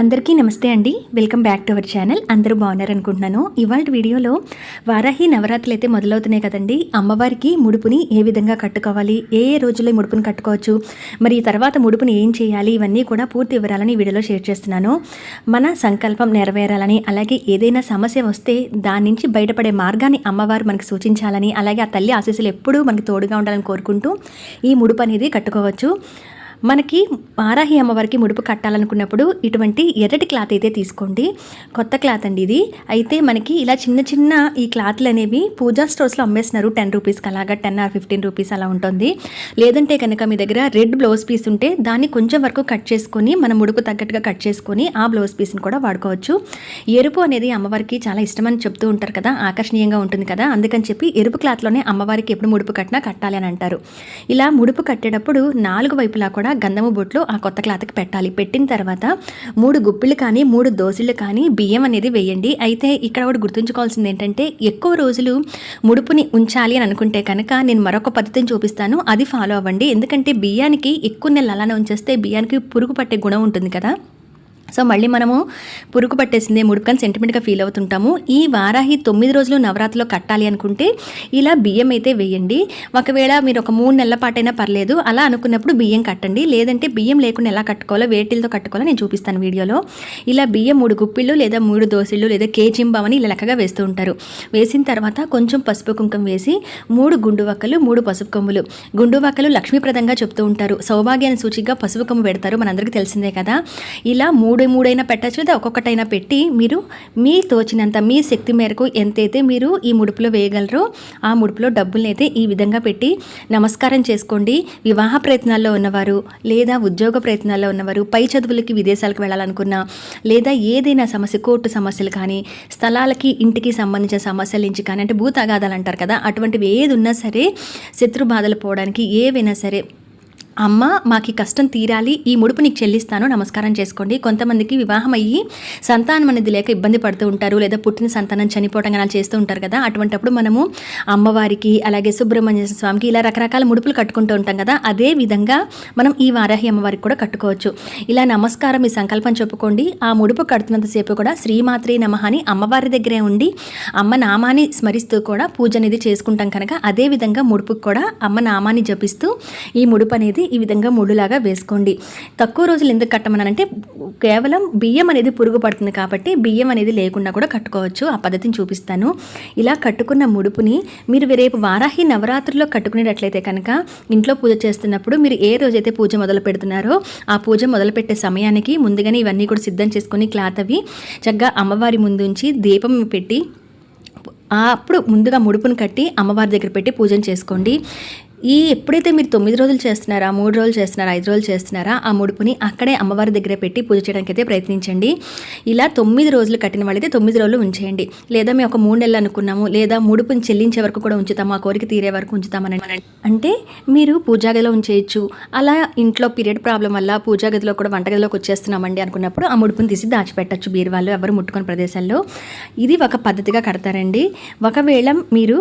అందరికీ నమస్తే అండి. Welcome back to our channel. అందరూ బాగున్నారు అనుకుంటున్నాను ఇవాళ వీడియోలో వారాహి నవరాత్రులు అయితే మొదలవుతున్నాయి కదండి. అమ్మవారికి ముడుపుని ఏ విధంగా కట్టుకోవాలి? ఏ ఏ రోజుల్లో ముడుపుని కట్టుకోవచ్చు? మరి ఈ తర్వాత ముడుపుని ఏం చేయాలి? ఇవన్నీ కూడా పూర్తి వివరాలని వీడియోలో షేర్ చేస్తున్నాను. మన సంకల్పం నెరవేరాలని అలాగే ఏదైనా సమస్య వస్తే దాని నుంచి బయటపడే మార్గాన్ని అమ్మవారు మనకు సూచించాలని అలాగే ఆ తల్లి ఆశీస్సులు ఎప్పుడూ మనకు తోడుగా ఉండాలని కోరుకుంటూ ఈ ముడుపు అనేది కట్టుకోవచ్చు. మనకి వారాహి అమ్మవారికి ముడుపు కట్టాలనుకున్నప్పుడు ఇటువంటి ఎర్రటి క్లాత్ అయితే తీసుకోండి. కొత్త క్లాత్ అండి ఇది. అయితే మనకి ఇలా చిన్న చిన్న ఈ క్లాత్లు అనేవి పూజా స్టోర్స్లో అమ్మేస్తున్నారు. టెన్ రూపీస్కి అలాగా టెన్ ఆర్ ఫిఫ్టీన్ రూపీస్ అలా ఉంటుంది. లేదంటే కనుక మీ దగ్గర రెడ్ బ్లౌజ్ పీస్ ఉంటే దాన్ని కొంచెం వరకు కట్ చేసుకొని మన ముడుపు తగ్గట్టుగా కట్ చేసుకొని ఆ బ్లౌజ్ పీస్ని కూడా వాడుకోవచ్చు. ఎరుపు అనేది అమ్మవారికి చాలా ఇష్టమని చెప్తూ ఉంటారు కదా ఆకర్షణీయంగా ఉంటుంది కదా. అందుకని చెప్పి ఎరుపు క్లాత్లోనే అమ్మవారికి ఎప్పుడు ముడుపు కట్టినా కట్టాలి అని అంటారు. ఇలా ముడుపు కట్టేటప్పుడు నాలుగు వైపులా కూడా గంధము బొట్లు ఆ కొత్త క్లాత్కి పెట్టాలి. పెట్టిన తర్వాత మూడు గుప్పిళ్ళు కానీ మూడు దోశలు కానీ బియ్యం అనేది వేయండి. అయితే ఇక్కడ ఒకటి గుర్తుంచుకోవాల్సింది ఏంటంటే ఎక్కువ రోజులు ముడుపుని ఉంచాలి అని అనుకుంటే కనుక నేను మరొక పద్ధతిని చూపిస్తాను. అది ఫాలో అవ్వండి. ఎందుకంటే బియ్యానికి ఎక్కువ నెలలు అలానే ఉంచేస్తే బియ్యానికి పురుగు పట్టే గుణం ఉంటుంది కదా. సో మళ్ళీ మనము పురుగు పట్టేసిందే ముడుపుకని సెంటిమెంట్గా ఫీల్ అవుతుంటాము. ఈ వారాహి తొమ్మిది రోజులు నవరాత్రిలో కట్టాలి అనుకుంటే ఇలా బియ్యం అయితే వేయండి. ఒకవేళ మీరు ఒక మూడు నెలల పాటైనా పర్లేదు అలా అనుకున్నప్పుడు బియ్యం కట్టండి. లేదంటే బియ్యం లేకుండా ఎలా కట్టుకోవాలో వేటిలతో కట్టుకోవాలో నేను చూపిస్తాను వీడియోలో. ఇలా బియ్యం మూడు గుప్పిళ్ళు లేదా మూడు దోశలు లేదా కేచింబావని ఇలా లెక్కగా వేస్తూ ఉంటారు. వేసిన తర్వాత కొంచెం పసుపు కుంకుమ వేసి మూడు గుండు వక్కలు మూడు పసుపు కొమ్ములు. గుండు వక్కలు లక్ష్మీప్రదంగా చెప్తూ ఉంటారు. సౌభాగ్యాన్ని సూచిగా పసుపు కొమ్ము పెడతారు. మనందరికీ తెలిసిందే కదా. ఇలా మూడు మూడు మూడైనా పెట్టచ్చు లేదా ఒక్కొక్కటైనా పెట్టి మీరు మీ తోచినంత మీ శక్తి మేరకు ఎంతైతే మీరు ఈ ముడుపులో వేయగలరో ఆ ముడుపులో డబ్బుల్ని అయితే ఈ విధంగా పెట్టి నమస్కారం చేసుకోండి. వివాహ ప్రయత్నాల్లో ఉన్నవారు లేదా ఉద్యోగ ప్రయత్నాల్లో ఉన్నవారు పై చదువులకి విదేశాలకు వెళ్ళాలనుకున్నా లేదా ఏదైనా సమస్య కోర్టు సమస్యలు కానీ స్థలాలకి ఇంటికి సంబంధించిన సమస్యల నుంచి కానీ అంటే భూతగాదాలు అంటారు కదా అటువంటివి ఏది ఉన్నా సరే శత్రు బాధలు పోవడానికి ఏవైనా సరే అమ్మ మాకు కష్టం తీరాలి ఈ ముడుపు నీకు చెల్లిస్తాను నమస్కారం చేసుకోండి. కొంతమందికి వివాహం అయ్యి సంతానం అనేది లేక ఇబ్బంది పడుతూ ఉంటారు లేదా పుట్టిన సంతానం చనిపోవడం అలా చేస్తూ ఉంటారు కదా. అటువంటప్పుడు మనము అమ్మవారికి అలాగే సుబ్రహ్మణ్య స్వామికి ఇలా రకరకాల ముడుపులు కట్టుకుంటూ ఉంటాం కదా. అదే విధంగా మనం ఈ వారాహి అమ్మవారికి కూడా కట్టుకోవచ్చు. ఇలా నమస్కారం ఈ సంకల్పం చెప్పుకోండి. ఆ ముడుపు కడుతున్నంతసేపు కూడా శ్రీమాత్రి నమ అని అమ్మవారి దగ్గరే ఉండి అమ్మ నామాన్ని స్మరిస్తూ కూడా పూజ అనేది చేసుకుంటాం కనుక అదే విధంగా ముడుపుకు కూడా అమ్మ నామాన్ని జపిస్తూ ఈ ముడుపు అనేది ఈ విధంగా ముడులాగా వేసుకోండి. తక్కువ రోజులు ఎందుకు కట్టమన్నానంటే కేవలం బియ్యం అనేది పురుగు పడుతుంది కాబట్టి బియ్యం అనేది లేకుండా కూడా కట్టుకోవచ్చు. ఆ పద్ధతిని చూపిస్తాను. ఇలా కట్టుకున్న ముడుపుని మీరు రేపు వారాహి నవరాత్రుల్లో కట్టుకునేటట్లయితే కనుక ఇంట్లో పూజ చేస్తున్నప్పుడు మీరు ఏ రోజైతే పూజ మొదలు పెడుతున్నారో ఆ పూజ మొదలు పెట్టే సమయానికి ముందుగానే ఇవన్నీ కూడా సిద్ధం చేసుకొని క్లాత్ అవి చక్కగా అమ్మవారి ముందుంచి దీపం పెట్టి అప్పుడు ముందుగా ముడుపును కట్టి అమ్మవారి దగ్గర పెట్టి పూజను చేసుకోండి. ఈ ఎప్పుడైతే మీరు తొమ్మిది రోజులు చేస్తున్నారా మూడు రోజులు చేస్తున్నారా ఐదు రోజులు చేస్తున్నారా ఆ ముడుపుని అక్కడే అమ్మవారి దగ్గర పెట్టి పూజ చేయడానికి అయితే ప్రయత్నించండి. ఇలా తొమ్మిది రోజులు కట్టిన వాళ్ళైతే తొమ్మిది రోజులు ఉంచేయండి. లేదా మేము ఒక మూడు నెలలు అనుకున్నాము లేదా ముడుపుని చెల్లించే వరకు కూడా ఉంచుతాము ఆ కోరిక తీరే వరకు ఉంచుతామని అంటే మీరు పూజాగదిలో ఉంచేయచ్చు. అలా ఇంట్లో పీరియడ్ ప్రాబ్లం వల్ల పూజాగదిలో కూడా వంటగదిలోకి వచ్చేస్తున్నామండి అనుకున్నప్పుడు ఆ ముడుపుని తీసి దాచిపెట్టచ్చు. బీరువాళ్ళు ఎవరు ముట్టుకున్న ప్రదేశాల్లో ఇది ఒక పద్ధతిగా కడతారండి. ఒకవేళ మీరు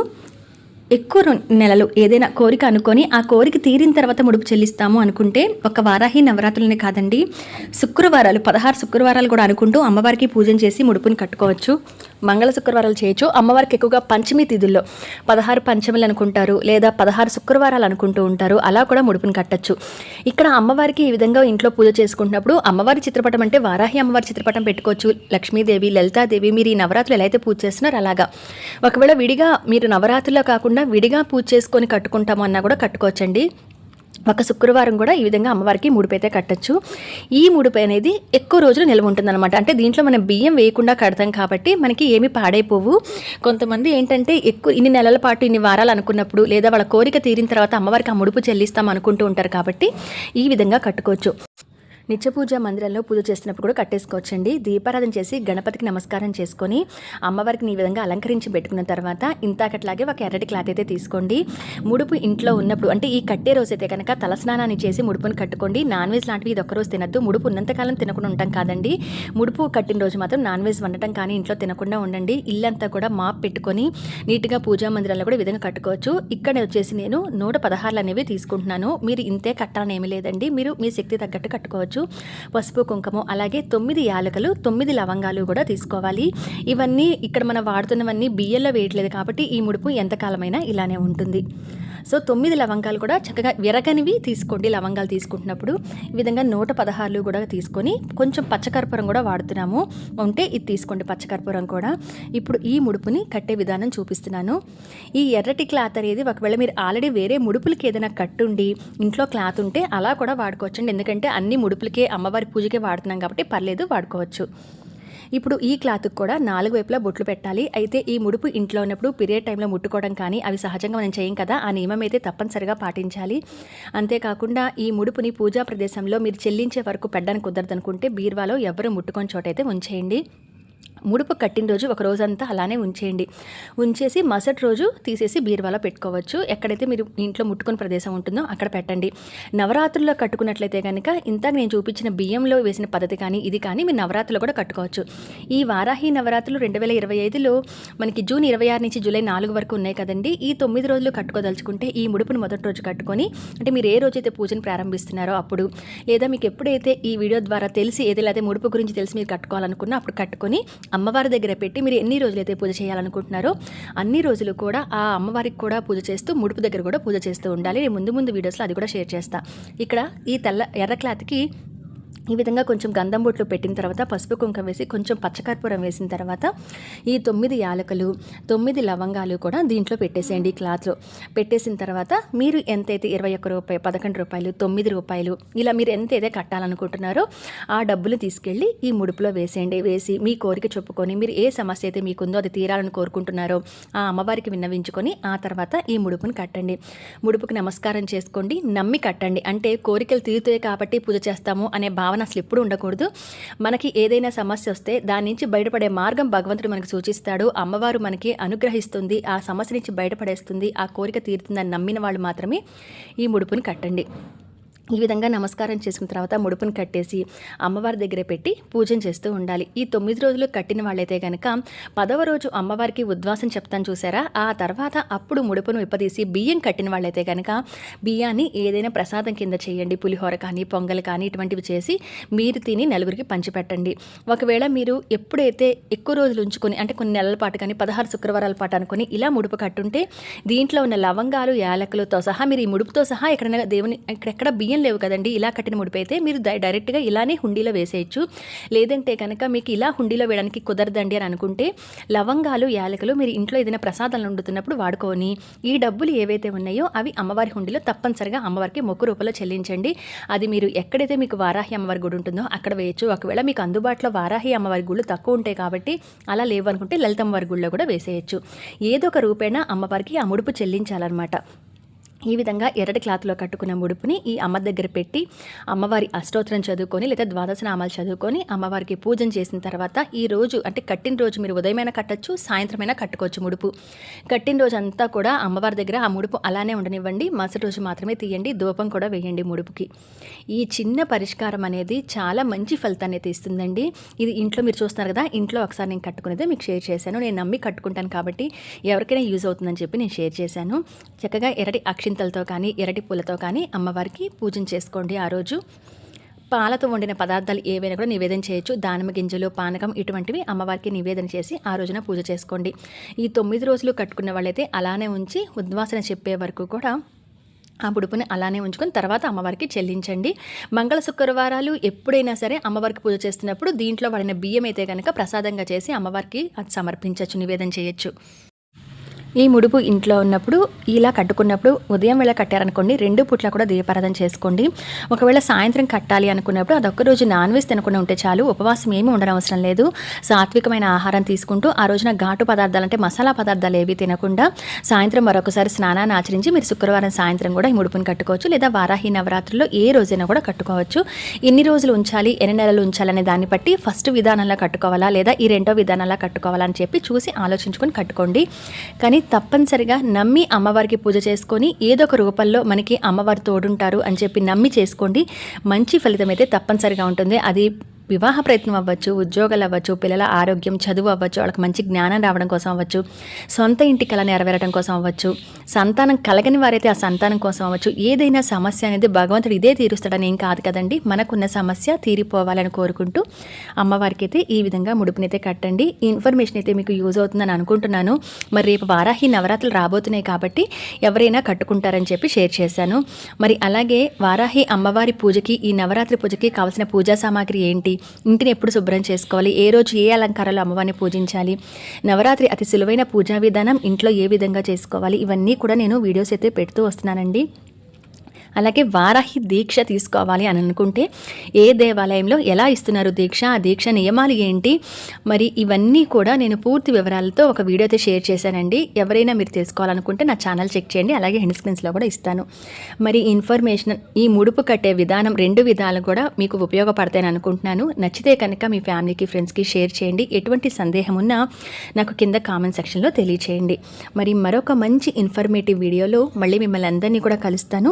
ఎక్కువ నెలలు ఏదైనా కోరిక అనుకొని ఆ కోరిక తీరిన తర్వాత ముడుపు చెల్లిస్తాము అనుకుంటే ఒక వారాహి నవరాత్రులనే కాదండి. శుక్రవారాలు పదహారు శుక్రవారాలు కూడా అనుకుంటూ అమ్మవారికి పూజన చేసి ముడుపుని కట్టుకోవచ్చు. మంగళ శుక్రవారాలు చేయొచ్చు. అమ్మవారికి ఎక్కువగా పంచమి తిథుల్లో పదహారు పంచములు అనుకుంటారు లేదా పదహారు శుక్రవారాలు అనుకుంటూ ఉంటారు. అలా కూడా ముడుపుని కట్టచ్చు. ఇక్కడ అమ్మవారికి ఈ విధంగా ఇంట్లో పూజ చేసుకుంటున్నప్పుడు అమ్మవారి చిత్రపటం అంటే వారాహి అమ్మవారి చిత్రపటం పెట్టుకోవచ్చు. లక్ష్మీదేవి లలితాదేవి మీరు ఈ నవరాత్రులు ఎలా అయితే పూజ చేస్తున్నారో అలాగా. ఒకవేళ విడిగా మీరు నవరాత్రుల్లో కాకుండా విడిగా పూజ చేసుకొని కట్టుకుంటాము అన్నా కూడా కట్టుకోవచ్చండి. ఒక శుక్రవారం కూడా ఈ విధంగా అమ్మవారికి ముడుపు అయితే కట్టచ్చు. ఈ ముడుపు అనేది ఎక్కువ రోజులు నిల్వ ఉంటుందన్నమాట. అంటే దీంట్లో మనం బియ్యం వేయకుండా కడతాం కాబట్టి మనకి ఏమి పాడైపోవు. కొంతమంది ఏంటంటే ఎక్కువ ఇన్ని నెలల పాటు ఇన్ని వారాలు అనుకున్నప్పుడు లేదా వాళ్ళ కోరిక తీరిన తర్వాత అమ్మవారికి ఆ ముడుపు చెల్లిస్తాం అనుకుంటూ ఉంటారు కాబట్టి ఈ విధంగా కట్టుకోవచ్చు. నిత్య పూజ మందిరంలో పూజ చేసినప్పుడు కూడా కట్టేసుకోవచ్చండి. దీపారాధన చేసి గణపతికి నమస్కారం చేసుకొని అమ్మవారికి ఈ విధంగా అలంకరించి పెట్టుకున్న తర్వాత ఇంతాకట్లాగే ఒక ఎర్రటి క్లాత్ అయితే తీసుకోండి. ముడుపు ఇంట్లో ఉన్నప్పుడు అంటే ఈ కట్టే రోజైతే కనుక తలస్నానాన్ని చేసి ముడుపుని కట్టుకోండి. నాన్ వెజ్ లాంటివి ఇది ఒక్క రోజు తినద్దు. ముడుపు ఉన్నంతకాలం తినకుండా ఉంటాం కాదండి. ముడుపు కట్టిన రోజు మాత్రం నాన్ వెజ్ వండటం కానీ ఇంట్లో తినకుండా ఉండండి. ఇల్లంతా కూడా మాప్ పెట్టుకొని నీట్గా పూజా మందిరాల్లో కూడా విధంగా కట్టుకోవచ్చు. ఇక్కడ వచ్చేసి నేను నూట పదహారులు అనేవి తీసుకుంటున్నాను. మీరు ఇంతే కట్టాలని ఏమీ లేదండి. మీరు మీ శక్తి తగ్గట్టు కట్టుకోవచ్చు. పసుపు కుంకుమ అలాగే తొమ్మిది యాలకులు తొమ్మిది లవంగాలు కూడా తీసుకోవాలి. ఇవన్నీ ఇక్కడ మనం వాడుతున్నవన్నీ బియ్యంలో వేయట్లేదు కాబట్టి ఈ ముడుపు ఎంతకాలమైనా ఇలానే ఉంటుంది. సో తొమ్మిది లవంగాలు కూడా చక్కగా విరగనివి తీసుకోండి. లవంగాలు తీసుకుంటున్నప్పుడు ఈ విధంగా నూట పదహారులు కూడా తీసుకొని కొంచెం పచ్చకర్పూరం కూడా వాడుతున్నాము. ఉంటే ఇది తీసుకోండి పచ్చకర్పూరం కూడా. ఇప్పుడు ఈ ముడుపుని కట్టే విధానం చూపిస్తున్నాను. ఈ ఎర్రటి క్లాత్ అనేది ఒకవేళ మీరు ఆల్రెడీ వేరే ముడుపులకి ఏదైనా కట్టుండి ఇంట్లో క్లాత్ ఉంటే అలా కూడా వాడుకోవచ్చండి. ఎందుకంటే అన్ని ముడుపులకే అమ్మవారి పూజకే వాడుతున్నాం కాబట్టి పర్లేదు వాడుకోవచ్చు. ఇప్పుడు ఈ క్లాత్కి కూడా నాలుగు వైపులా బొట్లు పెట్టాలి. అయితే ఈ ముడుపు ఇంట్లో ఉన్నప్పుడు పీరియడ్ టైంలో ముట్టుకోవడం కానీ అవి సహజంగా మనం చేయం కదా ఆ నియమం అయితే తప్పనిసరిగా పాటించాలి. అంతేకాకుండా ఈ ముడుపుని పూజా ప్రదేశంలో మీరు చెల్లించే వరకు పెట్టడానికి కుదరదనుకుంటే బీర్వాలో ఎవరు ముట్టుకొని చోటైతే ఉంచేయండి. ముడుపు కట్టిన రోజు ఒక రోజంతా అలానే ఉంచేయండి. ఉంచేసి మరుసటి రోజు తీసేసి బీరువాలో పెట్టుకోవచ్చు. ఎక్కడైతే మీరు ఇంట్లో ముట్టుకుని ప్రదేశం ఉంటుందో అక్కడ పెట్టండి. నవరాత్రుల్లో కట్టుకున్నట్లయితే కనుక ఇంత నేను చూపించిన బియ్యంలో వేసిన పద్ధతి కానీ ఇది కానీ మీరు నవరాత్రులు కూడా కట్టుకోవచ్చు. ఈ వారాహి నవరాత్రులు రెండు వేల ఇరవై ఐదులో మనకి జూన్ ఇరవై ఆరు నుంచి జూలై నాలుగు వరకు ఉన్నాయి కదండి. ఈ తొమ్మిది రోజులు కట్టుకోదలుచుకుంటే ఈ ముడుపును మొదటి రోజు కట్టుకొని అంటే మీరు ఏ రోజైతే పూజను ప్రారంభిస్తున్నారో అప్పుడు లేదా మీకు ఎప్పుడైతే ఈ వీడియో ద్వారా తెలిసి ఏదైతే ముడుపు గురించి తెలిసి మీరు కట్టుకోవాలనుకున్నా అప్పుడు కట్టుకొని అమ్మవారి దగ్గర పెట్టి మీరు ఎన్ని రోజులైతే పూజ చేయాలనుకుంటున్నారో అన్ని రోజులు కూడా ఆ అమ్మవారికి కూడా పూజ చేస్తూ ముడుపు దగ్గర కూడా పూజ చేస్తూ ఉండాలి. నేను ముందు ముందు వీడియోస్లో అది కూడా షేర్ చేస్తాను ఇక్కడ ఈ తెల్ల ఎర్ర క్లాత్కి ఈ విధంగా కొంచెం గంధం బొట్లు పెట్టిన తర్వాత పసుపు కుంకం వేసి కొంచెం పచ్చకర్పూరం వేసిన తర్వాత ఈ తొమ్మిది యాలకులు తొమ్మిది లవంగాలు కూడా దీంట్లో పెట్టేసేయండి ఈ క్లాత్లో. పెట్టేసిన తర్వాత మీరు ఎంతైతే ఇరవై ఒక్క రూపాయి పదకొండు రూపాయలు తొమ్మిది రూపాయలు ఇలా మీరు ఎంతైతే కట్టాలనుకుంటున్నారో ఆ డబ్బులు తీసుకెళ్ళి ఈ ముడుపులో వేసేయండి. వేసి మీ కోరిక చెప్పుకొని మీరు ఏ సమస్య అయితే మీకుందో అది తీరాలని కోరుకుంటున్నారో ఆ అమ్మవారికి విన్నవించుకొని ఆ తర్వాత ఈ ముడుపుని కట్టండి. ముడుపుకి నమస్కారం చేసుకోండి నమ్మి కట్టండి. అంటే కోరికలు తీరుతాయి కాబట్టి పూజ చేస్తాము అనే భావన అసలు ఎప్పుడు ఉండకూడదు. మనకి ఏదైనా సమస్య వస్తే దాని నుంచి బయటపడే మార్గం భగవంతుడు మనకు సూచిస్తాడు. అమ్మవారు మనకి అనుగ్రహిస్తుంది. ఆ సమస్య నుంచి బయటపడేస్తుంది. ఆ కోరిక తీరుతుందని నమ్మిన వాళ్ళు మాత్రమే ఈ ముడుపుని కట్టండి. ఈ విధంగా నమస్కారం చేసుకున్న తర్వాత ముడుపును కట్టేసి అమ్మవారి దగ్గర పెట్టి పూజన చేస్తూ ఉండాలి. ఈ తొమ్మిది రోజులు కట్టిన వాళ్ళైతే కనుక పదవ రోజు అమ్మవారికి ఉద్వాసం చెప్తాను చూసారా? ఆ తర్వాత అప్పుడు ముడుపును విప్పదీసి బియ్యం కట్టిన వాళ్ళైతే కనుక బియ్యాన్ని ఏదైనా ప్రసాదం కింద చేయండి. పులిహోర కానీ పొంగల్ కానీ ఇటువంటివి చేసి మీరు తిని నలుగురికి పంచిపెట్టండి. ఒకవేళ మీరు ఎప్పుడైతే ఎక్కువ రోజులు ఉంచుకొని అంటే కొన్ని నెలల పాటు కానీ పదహారు శుక్రవారాల పాటు అనుకొని ఇలా ముడుపు కట్టుంటే దీంట్లో ఉన్న లవంగాలు యాలకులతో సహా మీరు ఈ ముడుపుతో సహా ఎక్కడైనా దేవుని ఎక్కడెక్కడ బియ్యం లేవు కదండి ఇలా కట్టిన ముడిపు అయితే మీరు డైరెక్ట్గా ఇలానే హుండీలో వేసేయచ్చు. లేదంటే కనుక మీకు ఇలా హుండీలో వేయడానికి కుదరదండి అని అనుకుంటే లవంగాలు యాలకులు మీరు ఇంట్లో ఏదైనా ప్రసాదాలు వండుతున్నప్పుడు వాడుకొని ఈ డబ్బులు ఏవైతే ఉన్నాయో అవి అమ్మవారి హుండీలో తప్పనిసరిగా అమ్మవారికి మొక్కు రూపంలో చెల్లించండి. అది మీరు ఎక్కడైతే మీకు వారాహి అమ్మవారి గుడి ఉంటుందో అక్కడ వేయచ్చు. ఒకవేళ మీకు అందుబాటులో వారాహి అమ్మవారి గుళ్ళు తక్కువ ఉంటాయి కాబట్టి అలా లేవు అనుకుంటే లలిత అమ్మవారి గుళ్ళో కూడా వేసేయచ్చు. ఏదో ఒక రూపేణ అమ్మవారికి ఆ ముడుపు చెల్లించాలన్నమాట. ఈ విధంగా ఎర్రటి క్లాత్లో కట్టుకున్న ముడుపుని ఈ అమ్మ దగ్గర పెట్టి అమ్మవారి అష్టోత్తరం చదువుకొని లేదా ద్వాదశ నామాలు చదువుకొని అమ్మవారికి పూజన చేసిన తర్వాత ఈ రోజు అంటే కట్టిన రోజు మీరు ఉదయమైనా కట్టచ్చు సాయంత్రమైనా కట్టుకోవచ్చు ముడుపు. కట్టిన రోజు అంతా కూడా అమ్మవారి దగ్గర ఆ ముడుపు అలానే ఉండనివ్వండి. మరుసటి రోజు మాత్రమే తీయండి. ధూపం కూడా వేయండి ముడుపుకి. ఈ చిన్న పరిష్కారం అనేది చాలా మంచి ఫలితాన్ని అయితే ఇస్తుందండి. ఇది ఇంట్లో మీరు చూస్తున్నారు కదా ఇంట్లో ఒకసారి నేను కట్టుకునేదే మీకు షేర్ చేశాను. నేను నమ్మి కట్టుకుంటాను కాబట్టి ఎవరికైనా యూజ్ అవుతుందని చెప్పి నేను షేర్ చేశాను. చక్కగా ఎర్రటి అక్షింతలతో కానీ ఎరటి పూలతో కానీ అమ్మవారికి పూజన చేసుకోండి ఆ రోజు. పాలతో వండిన పదార్థాలు ఏవైనా కూడా నివేదన చేయొచ్చు. దానిమ్మ గింజలు పానకం ఇటువంటివి అమ్మవారికి నివేదన చేసి ఆ రోజున పూజ చేసుకోండి. ఈ తొమ్మిది రోజులు కట్టుకున్న వాళ్ళైతే అలానే ఉంచి ఉద్వాసన చెప్పే వరకు కూడా ఆ బుడుపుని అలానే ఉంచుకొని తర్వాత అమ్మవారికి చెల్లించండి. మంగళ శుక్రవారాలు ఎప్పుడైనా సరే అమ్మవారికి పూజ చేస్తున్నప్పుడు దీంట్లో వాడిన బియ్యం అయితే కనుక ప్రసాదంగా చేసి అమ్మవారికి అది సమర్పించవచ్చు నివేదన చేయొచ్చు. ఈ ముడుపు ఇంట్లో ఉన్నప్పుడు ఇలా కట్టుకున్నప్పుడు ఉదయం వేళ కట్టారనుకోండి రెండు పూట్ల కూడా దీపారాధన చేసుకోండి. ఒకవేళ సాయంత్రం కట్టాలి అనుకున్నప్పుడు అదొక్క రోజు నాన్ వెజ్ తినకుండా ఉంటే చాలు ఉపవాసం ఏమీ ఉండనవసరం లేదు. సాత్వికమైన ఆహారం తీసుకుంటూ ఆ రోజున ఘాటు పదార్థాలు అంటే మసాలా పదార్థాలు ఏవి తినకుండా సాయంత్రం మరొకసారి స్నానాన్ని ఆచరించి మీరు శుక్రవారం సాయంత్రం కూడా ఈ ముడుపుని కట్టుకోవచ్చు లేదా వారాహి నవరాత్రుల్లో ఏ రోజైనా కూడా కట్టుకోవచ్చు. ఎన్ని రోజులు ఉంచాలి ఎన్ని నెలలు ఉంచాలనే దాన్ని బట్టి ఫస్ట్ విధానంలో కట్టుకోవాలా లేదా ఈ రెండో విధానంలో కట్టుకోవాలా అని చెప్పి చూసి ఆలోచించుకొని కట్టుకోండి. కానీ తప్పనిసరిగా నమ్మి అమ్మవారికి పూజ చేసుకొని ఏదో ఒక రూపంలో మనకి అమ్మవారు తోడుంటారు అని చెప్పి నమ్మి చేసుకోండి. మంచి ఫలితం అయితే తప్పనిసరిగా ఉంటుంది. అది వివాహ ప్రయత్నం అవ్వచ్చు ఉద్యోగాలు అవ్వచ్చు పిల్లల ఆరోగ్యం చదువు అవ్వచ్చు వాళ్ళకి మంచి జ్ఞానం రావడం కోసం అవ్వచ్చు సొంత ఇంటి కళ నెరవేరడం కోసం అవ్వచ్చు సంతానం కలగని వారైతే ఆ సంతానం కోసం అవ్వచ్చు ఏదైనా సమస్య అనేది భగవంతుడు ఇదే తీరుస్తాడని ఏం కాదు కదండి. మనకున్న సమస్య తీరిపోవాలని కోరుకుంటూ అమ్మవారికి అయితే ఈ విధంగా ముడుపునైతే కట్టండి. ఈ ఇన్ఫర్మేషన్ అయితే మీకు యూజ్ అవుతుందని అనుకుంటున్నాను. మరి రేపు వారాహి నవరాత్రులు రాబోతున్నాయి కాబట్టి ఎవరైనా కట్టుకుంటారని చెప్పి షేర్ చేశాను. మరి అలాగే వారాహి అమ్మవారి పూజకి ఈ నవరాత్రి పూజకి కావాల్సిన పూజా సామాగ్రి ఏంటి? ఇంటిని ఎప్పుడు శుభ్రం చేసుకోవాలి? ఏ రోజు ఏ అలంకారాలు అమ్మవారిని పూజించాలి? నవరాత్రి అతి సులువైన పూజా విధానం ఇంట్లో ఏ విధంగా చేసుకోవాలి? ఇవన్నీ కూడా నేను వీడియోస్ అయితే పెడుతూ వస్తున్నానండి. అలాగే వారాహి దీక్ష తీసుకోవాలి అని అనుకుంటే ఏ దేవాలయంలో ఎలా ఇస్తున్నారు దీక్ష ఆ దీక్ష నియమాలు ఏంటి? మరి ఇవన్నీ కూడా నేను పూర్తి వివరాలతో ఒక వీడియో అయితే షేర్ చేశానండి. ఎవరైనా మీరు తెలుసుకోవాలనుకుంటే నా ఛానల్ చెక్ చేయండి. అలాగే హెండ్ స్క్రీన్స్లో కూడా ఇస్తాను. మరి ఇన్ఫర్మేషన్ ఈ ముడుపు కట్టే విధానం రెండు విధాలు కూడా మీకు ఉపయోగపడతాయని అనుకుంటున్నాను. నచ్చితే కనుక మీ ఫ్యామిలీకి ఫ్రెండ్స్కి షేర్ చేయండి. ఎటువంటి సందేహం ఉన్నా నాకు కింద కామెంట్ సెక్షన్లో తెలియచేయండి. మరి మరొక మంచి ఇన్ఫర్మేటివ్ వీడియోలో మళ్ళీ మిమ్మల్ని అందరినీ కూడా కలుస్తాను.